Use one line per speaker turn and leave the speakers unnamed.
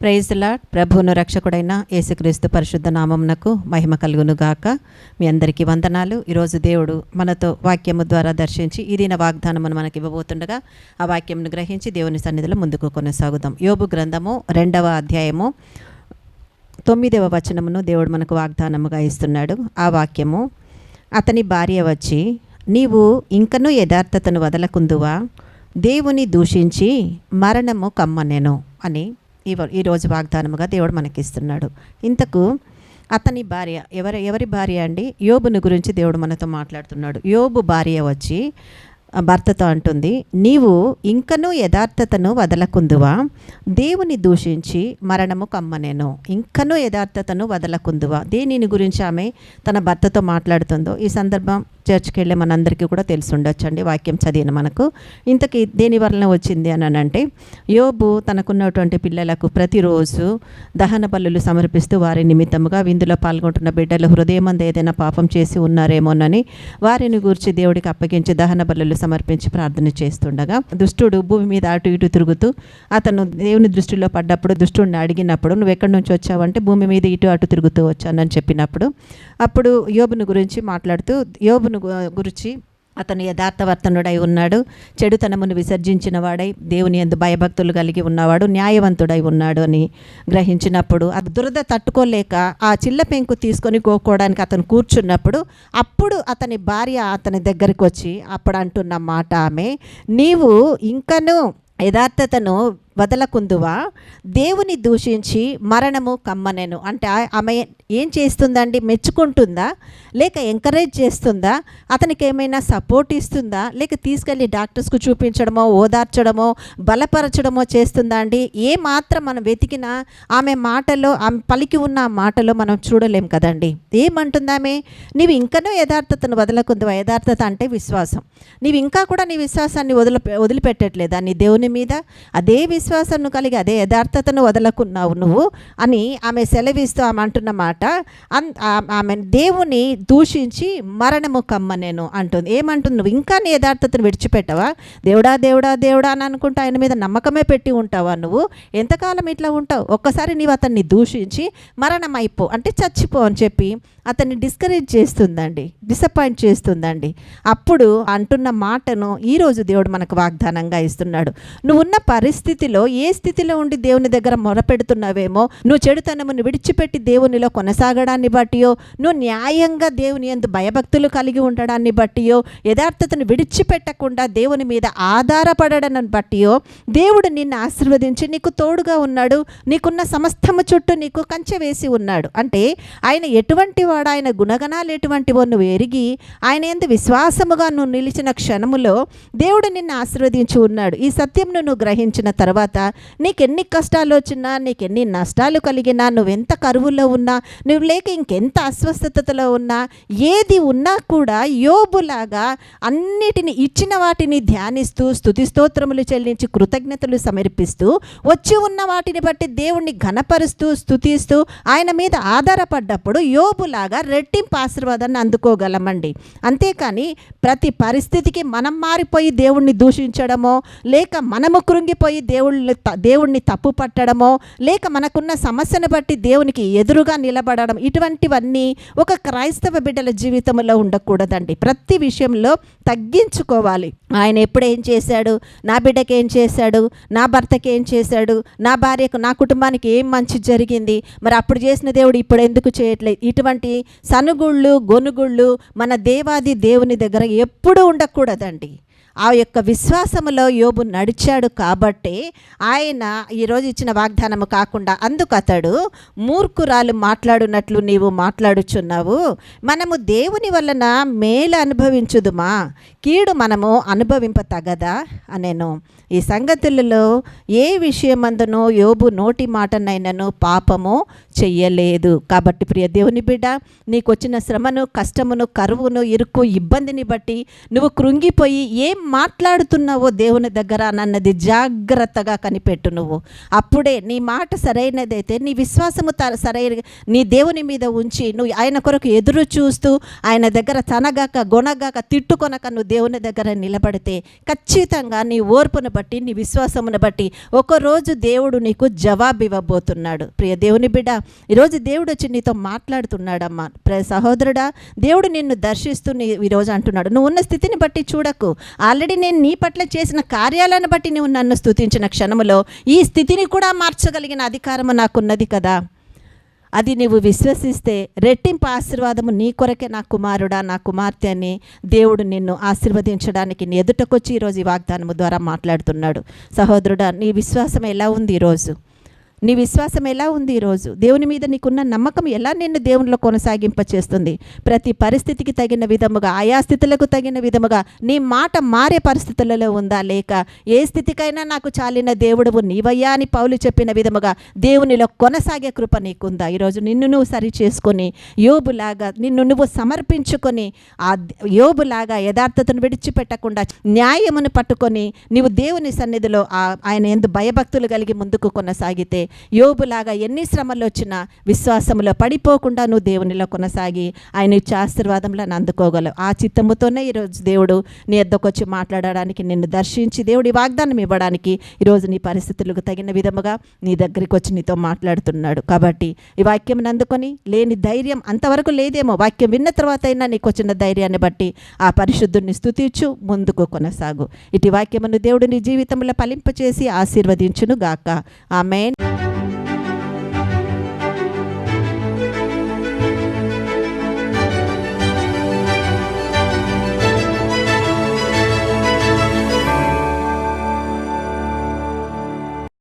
ప్రైజ్లా ప్రభువును రక్షకుడైన యేసుక్రీస్తు పరిశుద్ధ నామమునకు మహిమ కలుగునుగాక. మీ అందరికీ వందనాలు. ఈరోజు దేవుడు మనతో వాక్యము ద్వారా దర్శించి ఈ దిన వాగ్దానమును మనకి ఇవ్వబోతుండగా ఆ వాక్యమును గ్రహించి దేవుని సన్నిధిలో ముందుకు కొనసాగుదాం. యోబు గ్రంథము రెండవ అధ్యాయము తొమ్మిదవ వచనమును దేవుడు మనకు వాగ్దానముగా ఇస్తున్నాడు. ఆ వాక్యము అతని భార్య వచ్చి నీవు ఇంకనూ యథార్థతను వదలకుందువా? దేవుని దూషించి మరణము కమ్మనెను అని ఇవ ఈరోజు వాగ్దానముగా దేవుడు మనకిస్తున్నాడు. ఇంతకు అతని భార్య ఎవరి ఎవరి భార్య అండి? యోబుని గురించి దేవుడు మనతో మాట్లాడుతున్నాడు. యోబు భార్య వచ్చి భర్తతో అంటుంది నీవు ఇంకనూ యథార్థతను వదలకుందువా? దేవుని దూషించి మరణము కమ్మనేను. ఇంకనూ యథార్థతను వదలకుందువా? దేనిని గురించి ఆమె తన భర్తతో మాట్లాడుతుందో? ఈ సందర్భం చర్చ్కి వెళ్ళే మనందరికీ కూడా తెలిసి ఉండొచ్చండి వాక్యం చదివిన మనకు. ఇంతకీ దేని వలన వచ్చింది అని అంటే యోబు తనకున్నటువంటి పిల్లలకు ప్రతిరోజు దహన బల్లులు సమర్పిస్తూ వారి నిమిత్తముగా విందులో పాల్గొంటున్న బిడ్డలు హృదయమంది ఏదైనా పాపం చేసి ఉన్నారేమోనని వారిని గూర్చి దేవుడికి అప్పగించి దహన బల్లులు సమర్పించి ప్రార్థన చేస్తుండగా దుష్టుడు భూమి మీద అటు ఇటు తిరుగుతూ అతను దేవుని దృష్టిలో పడ్డప్పుడు దుష్టుడిని అడిగినప్పుడు నువ్వు ఎక్కడి నుంచి వచ్చావంటే భూమి మీద ఇటు అటు తిరుగుతూ వచ్చానని చెప్పినప్పుడు. అప్పుడు యోబుని గురించి మాట్లాడుతూ యోబును గురించి అతను యథార్థవర్తనుడై ఉన్నాడు. చెడుతనమును విసర్జించిన వాడై దేవుని ఎందు భయభక్తులు కలిగి ఉన్నవాడు న్యాయవంతుడై ఉన్నాడు అని గ్రహించినప్పుడు ఆ దురద తట్టుకోలేక ఆ చిల్ల పెంకు తీసుకొని కోకోవడానికి అతను కూర్చున్నప్పుడు అప్పుడు అతని భార్య అతని దగ్గరికి వచ్చి అప్పుడు అంటున్న మాట ఆమె నీవు ఇంకను యథార్థతను వదలకుందువా? దేవుని దూషించి మరణము కమ్మనెను. అంటే ఆమె ఏం చేస్తుందండి? మెచ్చుకుంటుందా? లేక ఎంకరేజ్ చేస్తుందా? అతనికి ఏమైనా సపోర్ట్ ఇస్తుందా? లేక తీసుకెళ్ళి డాక్టర్స్కు చూపించడమో ఓదార్చడమో బలపరచడమో చేస్తుందా అండి? ఏ మాత్రం మనం వెతికినా ఆమె మాటలో ఆమె పలికి ఉన్న మాటలో మనం చూడలేం కదండి. ఏమంటుంది ఆమె? నీవు ఇంకనూ యథార్థతను వదలకుందువా? యథార్థత అంటే విశ్వాసం. నీవు ఇంకా కూడా నీ విశ్వాసాన్ని వదిలి వదిలిపెట్టట్లేదా? నీ దేవుని మీద? అదే విశ్వాసం కలిగి అదే యథార్థతను వదలకున్నావు నువ్వు అని ఆమె సెలవిస్తూ ఆమె అంటున్న మాట. అన్- ఆమె దేవుని దూషించి మరణము కమ్మ నేను అంటుంది. ఏమంటుంది? నువ్వు ఇంకా నీ యథార్థతను విడిచిపెట్టవా? దేవుడా దేవుడా దేవుడా అని అనుకుంటా ఆయన మీద నమ్మకమే పెట్టి ఉంటావా నువ్వు? ఎంతకాలం ఇట్లా ఉంటావు? ఒక్కసారి నీవు అతన్ని దూషించి మరణం అయిపో అంటే చచ్చిపో అని చెప్పి అతన్ని డిస్కరేజ్ చేస్తుందండి. డిసప్పాయింట్ చేస్తుందండి. అప్పుడు అంటున్న మాటను ఈరోజు దేవుడు మనకు వాగ్దానంగా ఇస్తున్నాడు. నువ్వు ఉన్న స్థితిలో ఏ స్థితిలో ఉండి దేవుని దగ్గర మొరపెడుతున్నావేమో నువ్వు చెడుతనమును విడిచిపెట్టి దేవునిలో కొనసాగడాన్ని బట్టియో నువ్వు న్యాయంగా దేవుని ఎందు భయభక్తులు కలిగి ఉండడాన్ని బట్టియో యథార్థతను విడిచిపెట్టకుండా దేవుని మీద ఆధారపడడాన్ని బట్టియో దేవుడు నిన్ను ఆశీర్వదించి నీకు తోడుగా ఉన్నాడు నీకున్న సమస్తము చుట్టూ నీకు కంచె వేసి ఉన్నాడు. అంటే ఆయన ఎటువంటి వాడు ఆయన గుణగణాలు ఎటువంటివో నువ్వు ఎరిగి ఆయన ఎందు విశ్వాసముగా నువ్వు నిలిచిన క్షణములో దేవుడు నిన్ను ఆశీర్వదించి ఉన్నాడు. ఈ సత్యంను నువ్వు గ్రహించిన తర్వాత నీకెన్ని కష్టాలు వచ్చినా నీకెన్ని నష్టాలు కలిగినా నువ్వెంత కరువులో ఉన్నా నువ్వు లేక ఇంకెంత అస్వస్థతలో ఉన్నా ఏది ఉన్నా కూడా యోబులాగా అన్నిటిని ఇచ్చిన వాటిని ధ్యానిస్తూ స్థుతి స్తోత్రములు చెల్లించి కృతజ్ఞతలు సమర్పిస్తూ వచ్చి ఉన్న వాటిని బట్టి దేవుణ్ణి ఘనపరుస్తూ స్థుతిస్తూ ఆయన మీద ఆధారపడ్డప్పుడు యోబులాగా రెట్టింపు ఆశీర్వాదాన్ని అందుకోగలమండి. అంతేకాని ప్రతి పరిస్థితికి మనం మారిపోయి దేవుణ్ణి దూషించడమో లేక మనము కృంగిపోయి దేవుళ్ళని దేవుణ్ణి తప్పు పట్టడమో లేక మనకున్న సమస్యను బట్టి దేవునికి ఎదురుగా నిలబడడం ఇటువంటివన్నీ ఒక క్రైస్తవ బిడ్డల జీవితంలో ఉండకూడదండి. ప్రతి విషయంలో తగ్గించుకోవాలి. ఆయన ఎప్పుడు ఏం చేశాడు? నా బిడ్డకి ఏం చేశాడు? నా భర్తకి ఏం చేశాడు? నా భార్యకు నా కుటుంబానికి ఏం మంచి జరిగింది? మరి అప్పుడు చేసిన దేవుడు ఇప్పుడు ఎందుకు చేయట్లేదు? ఇటువంటి సనుగుళ్ళు గొనుగుళ్ళు మన దేవాది దేవుని దగ్గర ఎప్పుడూ ఉండకూడదండి. ఆ యొక్క విశ్వాసములో యోబు నడిచాడు కాబట్టే ఆయన ఈరోజు ఇచ్చిన వాగ్దానము కాకుండా అందుకు అతడు మూర్ఖురాలు మాట్లాడునట్లు నీవు మాట్లాడుచున్నావు. మనము దేవుని వలన మేలు అనుభవించుదుమా? కీడు మనము అనుభవింప తగదా అనేను. ఈ సంగతులలో ఏ విషయమందునో యోబు నోటి మాటనైనను పాపము చెయ్యలేదు. కాబట్టి ప్రియ దేవుని బిడ్డ నీకు వచ్చిన శ్రమను కష్టమును కరువును ఇరుకు ఇబ్బందిని బట్టి నువ్వు కృంగిపోయి ఏం మాట్లాడుతున్నావో దేవుని దగ్గర నన్నది జాగ్రత్తగా కనిపెట్టు నువ్వు. అప్పుడే నీ మాట సరైనదైతే నీ విశ్వాసము త- సరైన నీ దేవుని మీద ఉంచి నువ్వు ఆయన కొరకు ఎదురు చూస్తూ ఆయన దగ్గర తనగాక గొనగాక తిట్టుకొనక నువ్వు దేవుని దగ్గర నిలబడితే ఖచ్చితంగా నీ ఓర్పును బట్టి నీ విశ్వాసమును బట్టి ఒకరోజు దేవుడు నీకు జవాబు ఇవ్వబోతున్నాడు ప్రియ దేవుని బిడ్డ ఈరోజు దేవుడు వచ్చి నీతో మాట్లాడుతున్నాడమ్మా. ప్రియ సహోదరుడా దేవుడు నిన్ను దర్శిస్తూ నీ ఈరోజు అంటున్నాడు. నువ్వు ఉన్న స్థితిని బట్టి చూడకు. ఆల్రెడీ నేను నీ పట్ల చేసిన కార్యాలను బట్టి నువ్వు నన్ను స్తుతించిన క్షణములో ఈ స్థితిని కూడా మార్చగలిగిన అధికారము నాకున్నది కదా. అది నువ్వు విశ్వసిస్తే రెట్టింపు ఆశీర్వాదము నీ కొరకే నా కుమారుడా నా కుమార్తె అని దేవుడు నిన్ను ఆశీర్వదించడానికి నీ ఎదుటకొచ్చి ఈరోజు ఈ వాగ్దానము ద్వారా మాట్లాడుతున్నాడు. సహోదరుడా నీ విశ్వాసం ఎలా ఉంది ఈరోజు నీ విశ్వాసం ఎలా ఉంది ఈరోజు? దేవుని మీద నీకున్న నమ్మకం ఎలా నిన్ను దేవునిలో కొనసాగింప చేస్తుంది ప్రతి పరిస్థితికి తగిన విధముగా ఆయా స్థితులకు తగిన విధముగా నీ మాట మారే పరిస్థితులలో ఉందా? లేక ఏ స్థితికైనా నాకు చాలిన దేవుడు నీవయ్యా అని పౌలు చెప్పిన విధముగా దేవునిలో కొనసాగే కృప నీకుందా? ఈరోజు నిన్ను నువ్వు సరి చేసుకొని యోబులాగా నిన్ను నువ్వు సమర్పించుకొని ఆ యోబులాగా యథార్థతను విడిచిపెట్టకుండా న్యాయమును పట్టుకొని నీవు దేవుని సన్నిధిలో ఆయన ఎందు భయభక్తులు కలిగి ముందుకు కొనసాగితే యోబులాగా ఎన్ని శ్రమలు వచ్చినా విశ్వాసములో పడిపోకుండా నువ్వు దేవునిలో కొనసాగి ఆయన ఇచ్చే ఆశీర్వాదంలో అందుకోగలవు. ఆ చిత్తముతోనే ఈరోజు దేవుడు నీ ఎద్దకు వచ్చి మాట్లాడడానికి నిన్ను దర్శించి దేవుడి వాగ్దానం ఇవ్వడానికి ఈరోజు నీ పరిస్థితులకు తగిన విధముగా నీ దగ్గరికి వచ్చి నీతో మాట్లాడుతున్నాడు. కాబట్టి ఈ వాక్యం అందుకొని లేని ధైర్యం అంతవరకు లేదేమో. వాక్యం విన్న తర్వాత అయినా నీకు వచ్చిన ధైర్యాన్ని బట్టి ఆ పరిశుద్ధుని స్థుతించు ముందుకు కొనసాగు. ఇటు వాక్యమును దేవుడు నీ జీవితంలో ఫలింపచేసి ఆశీర్వదించును గాక ఆమెన్. Thank you.